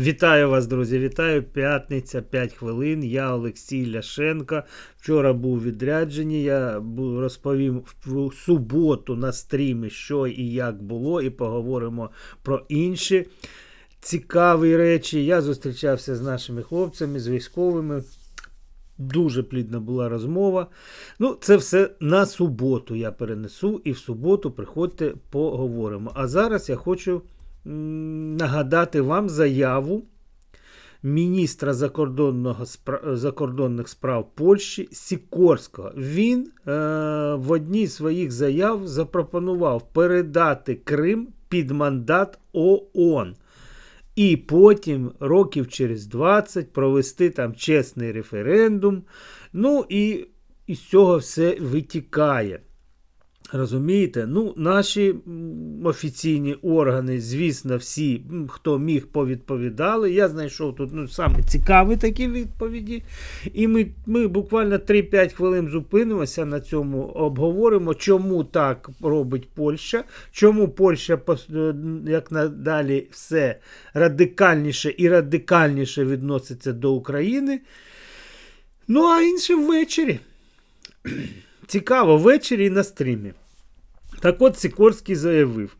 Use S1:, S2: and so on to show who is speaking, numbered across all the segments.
S1: Вітаю вас, друзі! Вітаю! П'ятниця, 5 хвилин. Я Олексій Ляшенко. Вчора був відрядженні. Я розповім в суботу на стрімі, що і як було, і поговоримо про інші цікаві речі. Я зустрічався з нашими хлопцями, з військовими. Дуже плідна була розмова. Ну, це все на суботу я перенесу, і в суботу приходьте, поговоримо. А зараз я хочу нагадати вам заяву міністра закордонного закордонних справ Польщі Сікорського. Він е, в одній з своїх заяв запропонував передати Крим під мандат ООН. І потім, років через 20, провести там чесний референдум. Ну і із цього все витікає. Розумієте? Ну, наші офіційні органи, звісно, всі, хто міг, повідповідали. Я знайшов тут ну, саме цікаві такі відповіді. І ми, ми буквально 3-5 хвилин зупинимося на цьому, обговоримо, чому так робить Польща, чому Польща е, як надалі все радикальніше і радикальніше відноситься до України. Ну, а інше ввечері. Цікаво, ввечері на стрімі. Так от Сікорський заявив.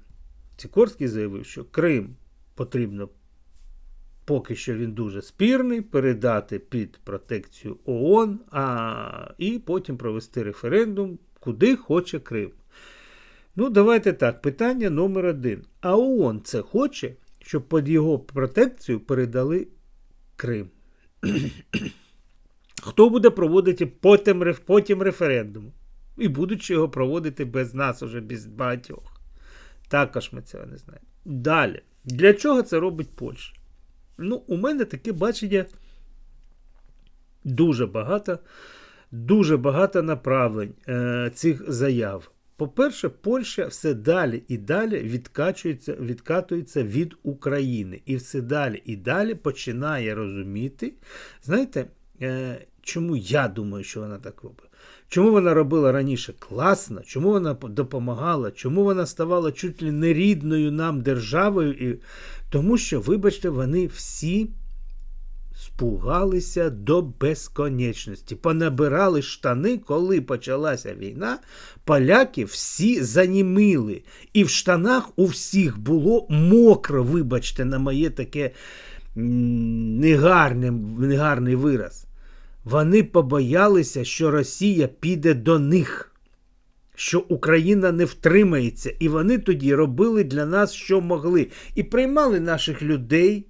S1: Сікорський заявив, що Крим потрібно, поки що він дуже спірний, передати під протекцію ООН, а, і потім провести референдум, куди хоче Крим. Ну, давайте так. Питання номер один. А ООН це хоче, щоб під його протекцію передали Крим. Хто буде проводити потім, потім референдум? І будуть його проводити без нас, уже без багатьох. Також ми цього не знаємо. Далі. Для чого це робить Польща? Ну, у мене таке бачення дуже багато, дуже багато направлень е, цих заяв. По-перше, Польща все далі і далі відкачується, відкатується від України. І все далі і далі починає розуміти, знаєте, е, чому я думаю, що вона так робить? Чому вона робила раніше класно, чому вона допомагала, чому вона ставала чуть ли не рідною нам державою? І... Тому що, вибачте, вони всі спугалися до безконечності. Понабирали штани, коли почалася війна, поляки всі занімили. І в штанах у всіх було мокро, вибачте, на моє таке негарне, негарний вираз. Вони побоялися, що Росія піде до них, що Україна не втримається, і вони тоді робили для нас, що могли, і приймали наших людей,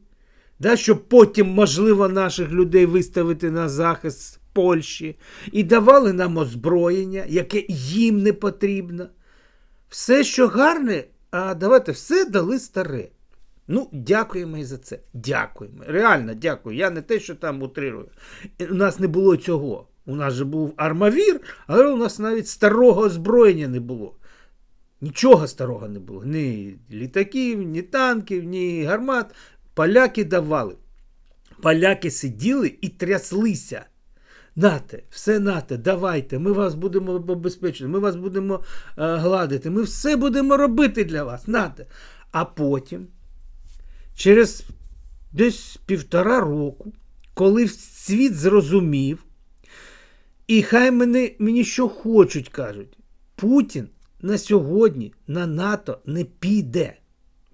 S1: да, щоб потім, можливо, наших людей виставити на захист Польщі, і давали нам озброєння, яке їм не потрібно. Все, що гарне, а давайте все дали старе. Ну, дякуємо і за це. Дякуємо. Реально дякую. Я не те, що там утрирую. У нас не було цього. У нас же був армавір, але у нас навіть старого озброєння не було. Нічого старого не було. Ні літаків, ні танків, ні гармат. Поляки давали. Поляки сиділи і тряслися. Нате, все нате, давайте, ми вас будемо обезпечити, ми вас будемо е, гладити, ми все будемо робити для вас. Нате. А потім, через десь півтора року, коли світ зрозумів, і хай мене, мені що хочуть, кажуть, Путін на сьогодні на НАТО не піде.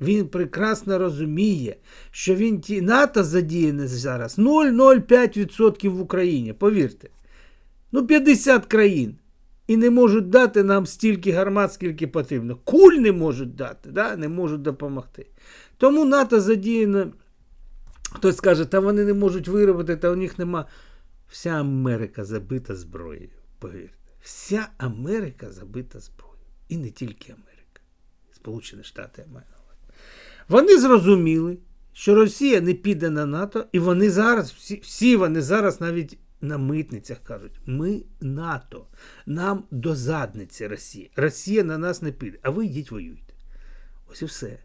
S1: Він прекрасно розуміє, що він ті НАТО задіяне зараз 0,05% в Україні. Повірте. Ну, 50 країн. І не можуть дати нам стільки гармат, скільки потрібно. Куль не можуть дати, да? не можуть допомогти. Тому НАТО задіяно. Хтось скаже, та вони не можуть виробити, та у них нема. Вся Америка забита зброєю. Повірте. Вся Америка забита зброєю. І не тільки Америка. Сполучені Штати увазі. Вони зрозуміли, що Росія не піде на НАТО, і вони зараз, всі, всі вони зараз навіть на митницях кажуть: ми НАТО, нам до задниці Росія. Росія на нас не піде, а ви йдіть воюйте. Ось і все.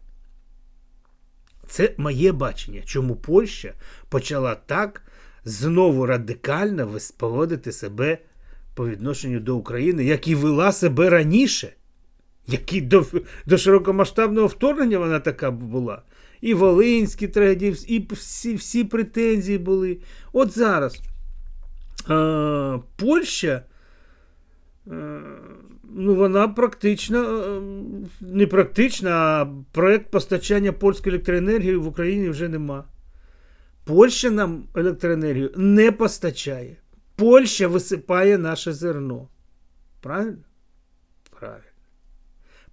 S1: Це моє бачення, чому Польща почала так знову радикально поводити себе по відношенню до України, як і вела себе раніше. Які до, до широкомасштабного вторгнення вона така була. і волинські трагедії, і всі, всі претензії були. От зараз Польща. Е, Ну, вона практично, е, не практично, а проєкт постачання польської електроенергії в Україні вже нема. Польща нам електроенергію не постачає. Польща висипає наше зерно. Правильно? Правильно.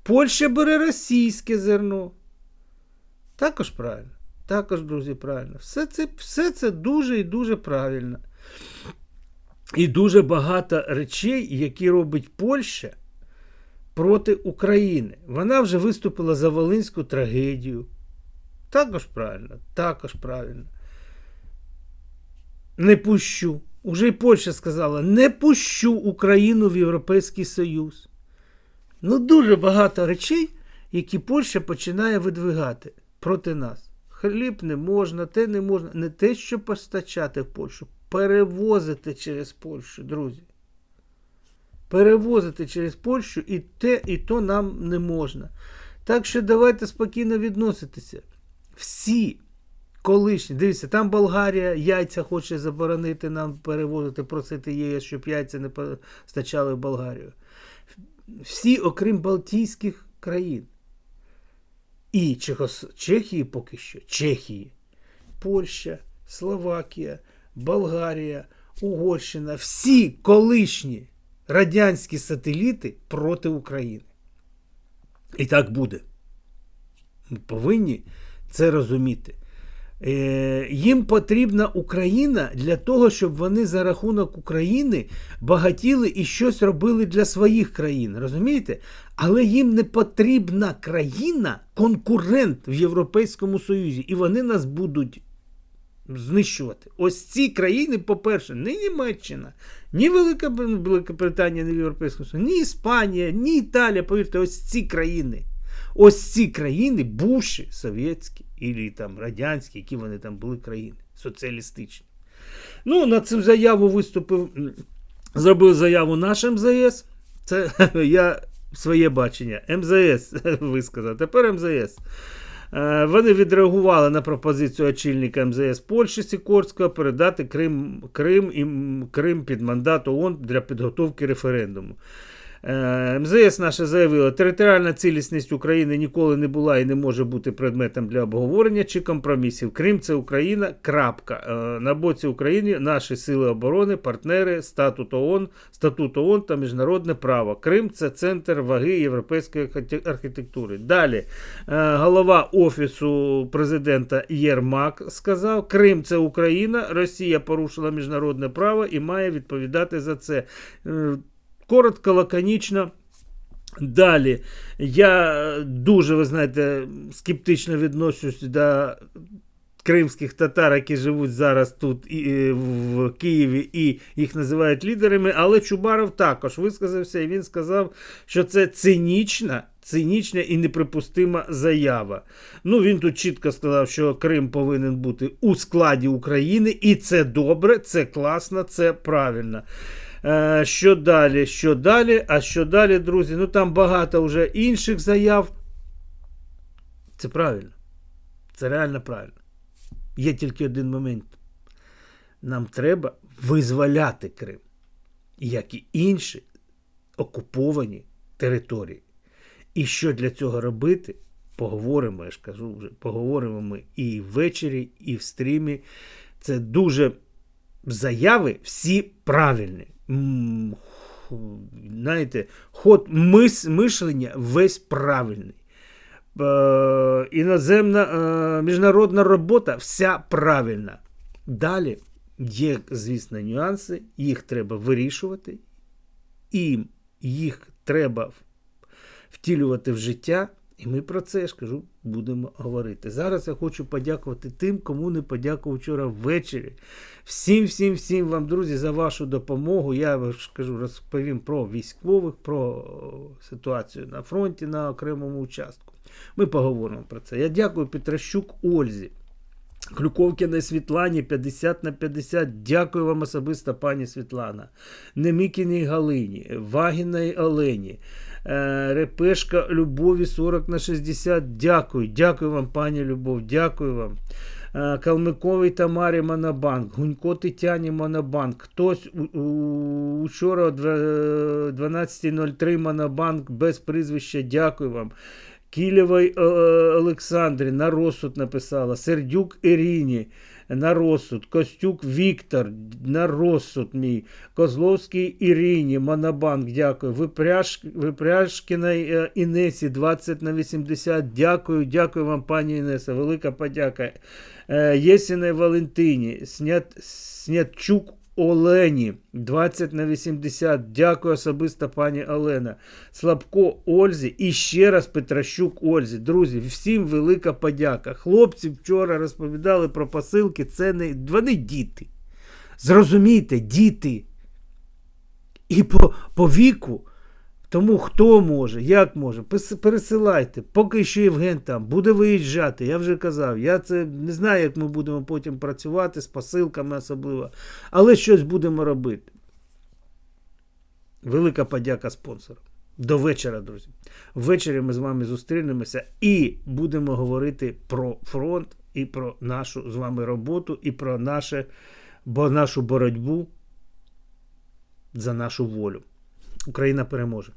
S1: Польща бере російське зерно. Також правильно. Також, друзі, правильно. Все це, все це дуже і дуже правильно. І дуже багато речей, які робить Польща проти України. Вона вже виступила за Волинську трагедію. Також правильно, також правильно. Не пущу. Уже і Польща сказала: не пущу Україну в Європейський Союз. Ну, дуже багато речей, які Польща починає видвигати проти нас. Хліб не можна, те не можна. Не те, що постачати в Польщу, перевозити через Польщу, друзі. Перевозити через Польщу і те, і то нам не можна. Так що давайте спокійно відноситися. Всі колишні, дивіться, там Болгарія яйця хоче заборонити нам перевозити, просити ЄС, щоб яйця не постачали в Болгарію. Всі, окрім Балтійських країн. І Чехос... Чехії поки що, Чехії, Польща, Словакія, Болгарія, Угорщина, всі колишні радянські сателіти проти України. І так буде. Ми повинні це розуміти. Е, Їм потрібна Україна для того, щоб вони за рахунок України багатіли і щось робили для своїх країн. Розумієте? Але їм не потрібна країна, конкурент в Європейському Союзі, і вони нас будуть знищувати. Ось ці країни, по-перше, ні Німеччина, ні Велика Великобританія, ні Європейського Союзу, ні Іспанія, ні Італія. Повірте, ось ці країни. Ось ці країни, бувші совєтські і там радянські, які вони там були країни, соціалістичні. Ну, на цю заяву виступив, зробив заяву наш МЗС. Це я своє бачення. МЗС висказав. Тепер МЗС. Вони відреагували на пропозицію очільника МЗС Польщі Сікорського передати Крим Крим і Крим під мандат ООН для підготовки референдуму. МЗС наше заявило, територіальна цілісність України ніколи не була і не може бути предметом для обговорення чи компромісів. Крим це Україна. крапка. На боці України наші сили оборони, партнери, статут ООН, статут ООН та міжнародне право. Крим це центр ваги європейської архітектури. Далі голова Офісу президента Єрмак сказав: Крим це Україна, Росія порушила міжнародне право і має відповідати за це. Коротко, лаконічно. Далі, я дуже, ви знаєте, скептично відношусь до кримських татар, які живуть зараз тут і, в Києві, і їх називають лідерами. Але Чубаров також висказався, і він сказав, що це цинічна. Цинічна і неприпустима заява. Ну, він тут чітко сказав, що Крим повинен бути у складі України, і це добре, це класно, це правильно. Е, що далі? Що далі? А що далі, друзі? Ну там багато вже інших заяв. Це правильно. Це реально правильно. Є тільки один момент. Нам треба визволяти Крим, як і інші окуповані території. І що для цього робити? Поговоримо, я ж кажу вже, поговоримо ми і ввечері, і в стрімі. Це дуже заяви всі правильні знаєте, ход мис, мишлення весь правильний. Е, іноземна е, міжнародна робота вся правильна. Далі є, звісно, нюанси, їх треба вирішувати, і їх треба втілювати в життя. І ми про це я ж кажу, будемо говорити. Зараз я хочу подякувати тим, кому не подякував вчора ввечері. Всім, всім, всім вам, друзі, за вашу допомогу. Я ж кажу, розповім про військових, про ситуацію на фронті на окремому участку. Ми поговоримо про це. Я дякую Петрощук Ользі. Клюковкіна Світлані 50 на 50. Дякую вам особисто, пані Світлана. Немікіній Галині, Вагіній Олені. Е, Репешка Любові 40 на 60. Дякую. Дякую вам, пані Любов. Дякую вам. Е, Калмиковій Тамарі Монобанк, Гунько Тетяні Монобанк. Хтось учора о 12.03 Монобанк без прізвища. Дякую вам. Кілєвій е, Олександрі на розсуд написала. Сердюк Ірині на розсуд. Костюк Віктор на розсуд мій. Козловський Ірині, Монобанк, дякую. Випряж, Випряжкіної е, Інесі 20 на 80. Дякую, дякую вам, пані Інеса. Велика подяка. Єсіне Валентині, Снят, Снятчук Олені 20 на 80. Дякую особисто, пані Олена. Слабко Ользі і ще раз Петращук Ользі. Друзі, всім велика подяка. Хлопці вчора розповідали про посилки. Це не вони діти. Зрозумійте, діти. І по, по віку. Тому хто може, як може, пересилайте. Поки що Євген там буде виїжджати. Я вже казав. Я це не знаю, як ми будемо потім працювати з посилками особливо. Але щось будемо робити. Велика подяка спонсорам. До вечора, друзі. Ввечері ми з вами зустрінемося і будемо говорити про фронт, і про нашу з вами роботу, і про наше, бо нашу боротьбу за нашу волю. Україна переможе.